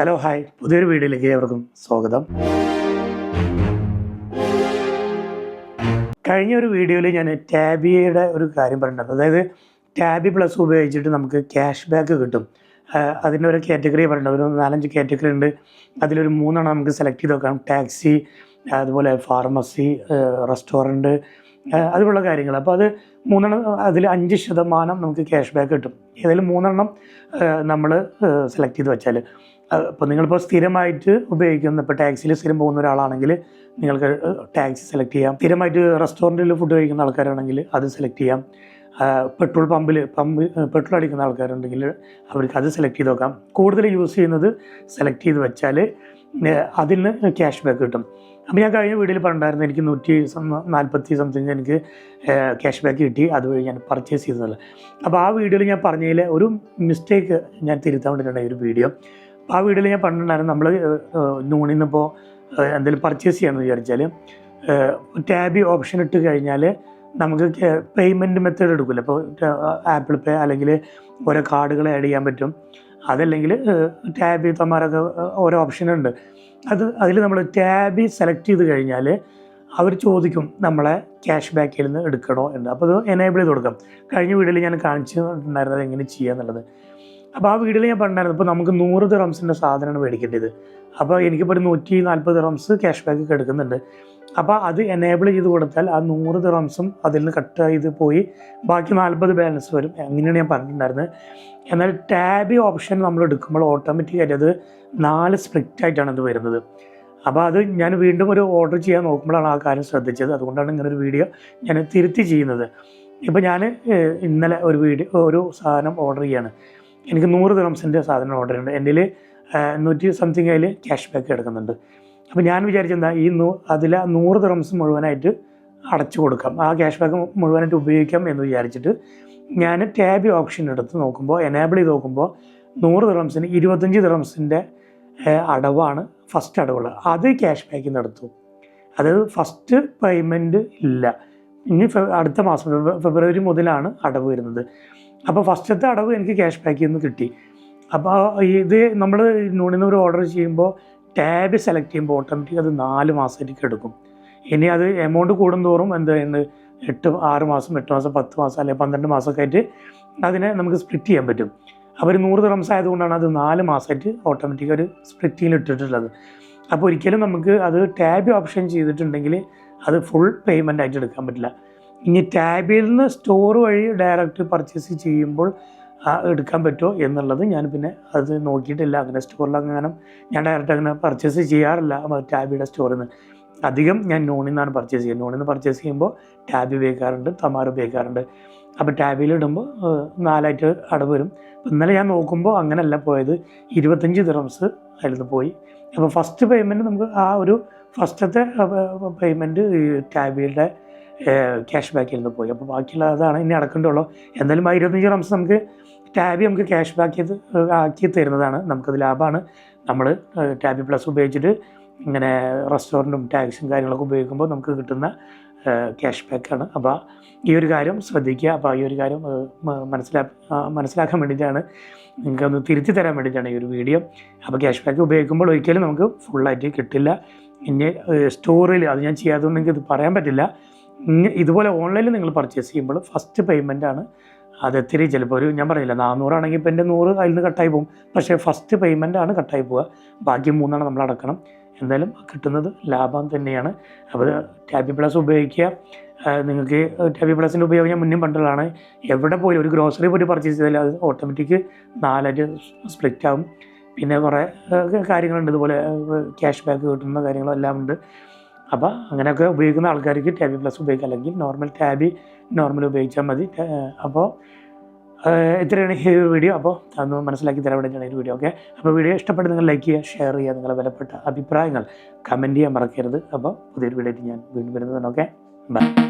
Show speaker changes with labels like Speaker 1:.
Speaker 1: Hello hi. പുതിയൊരു വീഡിയോയിലേക്ക് ഏവർക്കും സ്വാഗതം. കഴിഞ്ഞ ഒരു വീഡിയോയിൽ ഞാൻ ടാബിയുടെ ഒരു കാര്യം പറഞ്ഞിട്ടുണ്ട്. അതായത് ടാബി പ്ലസ് ഉപയോഗിച്ചിട്ട് നമുക്ക് ക്യാഷ് ബാക്ക് കിട്ടും. അതിന്റെ ഒരു കാറ്റഗറി പറഞ്ഞിട്ടുണ്ട്. ഒരു നാലഞ്ച് കാറ്റഗറി ഉണ്ട്. അതിലൊരു മൂന്നെണ്ണം നമുക്ക് സെലക്ട് ചെയ്ത് നോക്കാം. ടാക്സി അതുപോലെ ഫാർമസി റെസ്റ്റോറന്റ് അതുപോലുള്ള കാര്യങ്ങൾ. അപ്പോൾ അത് മൂന്നെണ്ണം അതിൽ അഞ്ച് ശതമാനം നമുക്ക് ക്യാഷ് ബാക്ക് കിട്ടും. ഏതായാലും മൂന്നെണ്ണം നമ്മൾ സെലക്ട് ചെയ്ത് വെച്ചാൽ ഇപ്പോൾ നിങ്ങളിപ്പോൾ സ്ഥിരമായിട്ട് ഉപയോഗിക്കുന്ന ഇപ്പോൾ ടാക്സിയിൽ സ്ഥിരം പോകുന്ന ഒരാളാണെങ്കിൽ നിങ്ങൾക്ക് ടാക്സി സെലക്ട് ചെയ്യാം. സ്ഥിരമായിട്ട് റെസ്റ്റോറന്റിൽ ഫുഡ് കഴിക്കുന്ന ആൾക്കാരാണെങ്കിൽ അത് സെലക്ട് ചെയ്യാം. പെട്രോൾ പമ്പിൽ പമ്പ് പെട്രോൾ അടിക്കുന്ന ആൾക്കാരുണ്ടെങ്കിൽ അവർക്ക് അത് സെലക്ട് ചെയ്ത് നോക്കാം. കൂടുതൽ യൂസ് ചെയ്യുന്നത് സെലക്ട് ചെയ്ത് വെച്ചാൽ അതിൽ നിന്ന് ക്യാഷ് ബാക്ക് കിട്ടും. അപ്പോൾ ഞാൻ കഴിഞ്ഞ വീഡിയോയിൽ പറഞ്ഞിട്ടുണ്ടായിരുന്നു എനിക്ക് നൂറ്റി നാൽപ്പത്തി സംതിങ് എനിക്ക് ക്യാഷ് ബാക്ക് കിട്ടി. അതുവഴി ഞാൻ പർച്ചേസ് ചെയ്തതല്ല. അപ്പോൾ ആ വീഡിയോയിൽ ഞാൻ പറഞ്ഞതിൽ ഒരു മിസ്റ്റേക്ക് ഞാൻ തിരുത്താൻ വേണ്ടിയിട്ടുണ്ട് ഈ ഒരു വീഡിയോ. അപ്പോൾ ആ വീട്ടിൽ ഞാൻ പറഞ്ഞിട്ടുണ്ടായിരുന്നു നമ്മൾ നൂണിൽ നിന്നിപ്പോൾ എന്തെങ്കിലും പർച്ചേസ് ചെയ്യാമെന്ന് വിചാരിച്ചാൽ ടാബി ഓപ്ഷൻ ഇട്ട് കഴിഞ്ഞാൽ നമുക്ക് പേയ്മെന്റ് മെത്തേഡ് എടുക്കില്ല ഇപ്പോൾ ആപ്പിൾ പേ അല്ലെങ്കിൽ ഓരോ കാർഡുകൾ ആഡ് ചെയ്യാൻ പറ്റും. അതല്ലെങ്കിൽ ടാബി തമാരൊക്കെ ഓരോ ഓപ്ഷനുണ്ട് അത് അതിൽ നമ്മൾ ടാബി സെലക്ട് ചെയ്ത് കഴിഞ്ഞാൽ അവർ ചോദിക്കും നമ്മളെ ക്യാഷ് ബാക്കിൽ നിന്ന് എടുക്കണോ എന്ന്. അപ്പോൾ അത് എനേബിൾ ചെയ്ത് കൊടുക്കാം. കഴിഞ്ഞ വീഡിയോയിൽ ഞാൻ കാണിച്ചിട്ടുണ്ടായിരുന്നത് എങ്ങനെ ചെയ്യുക എന്നുള്ളത് അപ്പോൾ ആ വീട്ടിൽ ഞാൻ പറഞ്ഞായിരുന്നു ഇപ്പോൾ നമുക്ക് നൂറ് ദിറംസിന്റെ സാധനമാണ് മേടിക്കേണ്ടത്. അപ്പോൾ എനിക്കിപ്പോൾ ഒരു നൂറ്റി നാൽപ്പത് ദിറംസ് ക്യാഷ് ബാക്ക് കിടക്കുന്നുണ്ട് അപ്പോൾ അത് എനേബിൾ ചെയ്ത് കൊടുത്താൽ ആ നൂറ് ദിറംസും അതിൽ നിന്ന് കട്ട് ചെയ്ത് പോയി. ബാക്കി നാൽപ്പത് ബാലൻസ് വരും. അങ്ങനെയാണ് ഞാൻ പറഞ്ഞിട്ടുണ്ടായിരുന്നത്. എന്നാൽ ടാബി ഓപ്ഷൻ നമ്മൾ എടുക്കുമ്പോൾ ഓട്ടോമാറ്റിക്കായിട്ട് അത് നാല് സ്പ്ലിറ്റ് ആയിട്ടാണ് അത് വരുന്നത്. അപ്പോൾ അത് ഞാൻ വീണ്ടും ഒരു ഓർഡർ ചെയ്യാൻ നോക്കുമ്പോഴാണ് ആ കാര്യം ശ്രദ്ധിച്ചത്. അതുകൊണ്ടാണ് ഇങ്ങനൊരു വീഡിയോ ഞാൻ തിരുത്തി ചെയ്യുന്നത്. ഇപ്പോൾ ഞാൻ ഇന്നലെ ഒരു വീഡിയോ ഒരു സാധനം ഓർഡർ ചെയ്യാണ്. എനിക്ക് നൂറ് ദിറംസിന്റെ സാധനം ഓർഡർ ചെയ്യുന്നുണ്ട്. എന്റെ നൂറ്റി സംതിങ് അതിൽ ക്യാഷ് ബാക്ക് എടുക്കുന്നുണ്ട്. അപ്പോൾ ഞാൻ വിചാരിച്ചെന്താ ഈ നൂ അതിൽ ആ നൂറ് ദിറംസ് മുഴുവനായിട്ട് അടച്ചു കൊടുക്കാം. ആ ക്യാഷ് ബാക്ക് മുഴുവനായിട്ട് ഉപയോഗിക്കാം എന്ന് വിചാരിച്ചിട്ട് ഞാൻ ടാബി ഓപ്ഷൻ എടുത്ത് നോക്കുമ്പോൾ എനേബിൾ ചെയ്ത് നോക്കുമ്പോൾ നൂറ് ദിറംസിന് ഇരുപത്തഞ്ച് ദിറംസിന്റെ അടവാണ് ഫസ്റ്റ് അടവുള്ളത്. അത് ക്യാഷ് ബാക്കിൽ നിന്ന് എടുത്തു. അത് ഫസ്റ്റ് പേയ്മെന്റ് ഇല്ല. ഇനി അടുത്ത മാസം ഫെബ്രുവരി മുതലാണ് അടവ് വരുന്നത്. അപ്പോൾ ഫസ്റ്റത്തെ അടവ് എനിക്ക് ക്യാഷ് ബാക്കിൽ നിന്ന് കിട്ടി. അപ്പോൾ ഇത് നമ്മൾ നൂണിൽ ഒരു ഓർഡർ ചെയ്യുമ്പോൾ ടാബ് സെലക്ട് ചെയ്യുമ്പോൾ ഓട്ടോമാറ്റിക് അത് നാല് മാസത്തേക്ക് എടുക്കും. ഇനി അത് എമൗണ്ട് കൂടുന്തോറും എന്ത് ചെയ്യുന്നത്? എട്ട് ആറ് മാസം എട്ട് മാസം പത്ത് മാസം അല്ലെങ്കിൽ പന്ത്രണ്ട് മാസമൊക്കെ ആയിട്ട് അതിനെ നമുക്ക് സ്പ്ലിറ്റ് ചെയ്യാൻ പറ്റും. ഒരു നൂറ് ദിവസം ആയതുകൊണ്ടാണ് അത് നാല് മാസമായിട്ട് ഓട്ടോമാറ്റിക് ഒരു സ്പ്ലിറ്റിങ്ങിൽ ഇട്ടിട്ടുള്ളത്. അപ്പോൾ ഒരിക്കലും നമുക്ക് അത് ടാബ് ഓപ്ഷൻ ചെയ്തിട്ടുണ്ടെങ്കിൽ അത് ഫുൾ പേയ്മെന്റ് ആയിട്ട് എടുക്കാൻ പറ്റില്ല. ഇനി ടാബിൽ നിന്ന് സ്റ്റോർ വഴി ഡയറക്റ്റ് പർച്ചേസ് ചെയ്യുമ്പോൾ എടുക്കാൻ പറ്റുമോ എന്നുള്ളത് ഞാൻ പിന്നെ അത് നോക്കിയിട്ടില്ല. അങ്ങനെ സ്റ്റോറിൽ അങ്ങനെ ഞാൻ ഡയറക്റ്റ് അങ്ങനെ പർച്ചേസ് ചെയ്യാറില്ല. ടാബിയുടെ സ്റ്റോറിൽ നിന്ന് അധികം ഞാൻ നോണിൽ നിന്നാണ് പർച്ചേസ് ചെയ്യുന്നത് നോണിൽ നിന്ന് പർച്ചേസ് ചെയ്യുമ്പോൾ ടാബ് ഉപയോഗിക്കാറുണ്ട് തമാർ ഉപയോഗിക്കാറുണ്ട്. അപ്പോൾ ടാബിൽ ഇടുമ്പോൾ നാലായിട്ട് അടവ് വരും. ഇന്നലെ ഞാൻ നോക്കുമ്പോൾ അങ്ങനെയല്ല പോയത്. ഇരുപത്തഞ്ച് ദിറംസ് അതിൽ പോയി. അപ്പോൾ ഫസ്റ്റ് പേയ്മെന്റ് നമുക്ക് ആ ഒരു ഫസ്റ്റത്തെ പേയ്മെന്റ് ടാബിയുടെ ക്യാഷ് ബാക്കിൽ നിന്ന് പോയി. അപ്പോൾ ബാക്കിയുള്ള അതാണ് ഇനി അടക്കേണ്ടുള്ളൂ എന്തായാലും ആ ഇരുപത്തഞ്ച് റംസ് നമുക്ക് ടാബി നമുക്ക് ക്യാഷ് ബാക്ക് ആക്കി തരുന്നതാണ്. നമുക്കത് ലാഭമാണ് നമ്മൾ ടാബി പ്ലസ് ഉപയോഗിച്ചിട്ട് ഇങ്ങനെ റെസ്റ്റോറന്റും ടാക്സും കാര്യങ്ങളൊക്കെ ഉപയോഗിക്കുമ്പോൾ നമുക്ക് കിട്ടുന്ന ക്യാഷ് ബാക്കാണ് അപ്പോൾ ഈ ഒരു കാര്യം ശ്രദ്ധിക്കുക. അപ്പോൾ ഈ ഒരു കാര്യം മനസ്സിലാ മനസ്സിലാക്കാൻ വേണ്ടിയിട്ടാണ് നിങ്ങൾക്കൊന്ന് തിരുത്തി തരാൻ വേണ്ടിയിട്ടാണ് ഈ ഒരു വീഡിയോ. അപ്പോൾ ക്യാഷ് ബാക്ക് ഉപയോഗിക്കുമ്പോൾ ഒരിക്കലും നമുക്ക് ഫുള്ളായിട്ട് കിട്ടില്ല. ഇനി സ്റ്റോറിൽ അത് ഞാൻ ചെയ്യാത്തതുകൊണ്ട് എനിക്കത് പറയാൻ പറ്റില്ല. ഇതുപോലെ ഓൺലൈനിൽ നിങ്ങൾ പർച്ചേസ് ചെയ്യുമ്പോൾ ഫസ്റ്റ് പേയ്മെന്റ് ആണ്. അത് ഇത്തിരി ചിലപ്പോൾ ഒരു ഞാൻ പറയില്ല നാനൂറാണെങ്കിൽ ഇപ്പം എന്റെ നൂറ് അതിൽ നിന്ന് കട്ടായി പോകും. പക്ഷേ ഫസ്റ്റ് പേയ്മെന്റ് ആണ് കട്ടായി പോവുക. ബാക്കി മൂന്നാണ് നമ്മൾ അടക്കണം. എന്തായാലും കിട്ടുന്നത് ലാഭം തന്നെയാണ്. അപ്പോൾ ടാബി പ്ലസ് ഉപയോഗിക്കുക. നിങ്ങൾക്ക് ടാബി പ്ലസിന്റെ ഉപയോഗം ഞാൻ മുന്നേ പണ്ടുള്ളതാണ്. എവിടെ പോയാലും ഒരു ഗ്രോസറി പോയിട്ട് പർച്ചേസ് ചെയ്താൽ അത് ഓട്ടോമാറ്റിക് നാലായിട്ട് സ്പ്ലിറ്റ് ആവും. പിന്നെ കുറേ കാര്യങ്ങളുണ്ട്. ഇതുപോലെ ക്യാഷ് ബാക്ക് കിട്ടുന്ന കാര്യങ്ങളും എല്ലാം ഉണ്ട്. അപ്പോൾ അങ്ങനെയൊക്കെ ഉപയോഗിക്കുന്ന ആൾക്കാർക്ക് ടാബി പ്ലസ് ഉപയോഗിക്കാം. അല്ലെങ്കിൽ നോർമൽ ടാബി നോർമൽ ഉപയോഗിച്ചാൽ മതി. അപ്പോൾ ഇത്രയാണ് ഈ വീഡിയോ. അപ്പോൾ അതൊന്ന് മനസ്സിലാക്കി തരാൻ വേണ്ടിയിട്ടാണ് ഈ വീഡിയോ. ഓക്കെ? അപ്പോൾ വീഡിയോ ഇഷ്ടപ്പെട്ട് നിങ്ങൾ ലൈക്ക് ചെയ്യുക ഷെയർ ചെയ്യുക നിങ്ങളുടെ വിലപ്പെട്ട അഭിപ്രായങ്ങൾ കമന്റ് ചെയ്യാൻ മറക്കരുത്. അപ്പോൾ പുതിയൊരു വീഡിയോ ഞാൻ വീണ്ടും വരുന്നതാണ്. ഓക്കെ? ബൈ.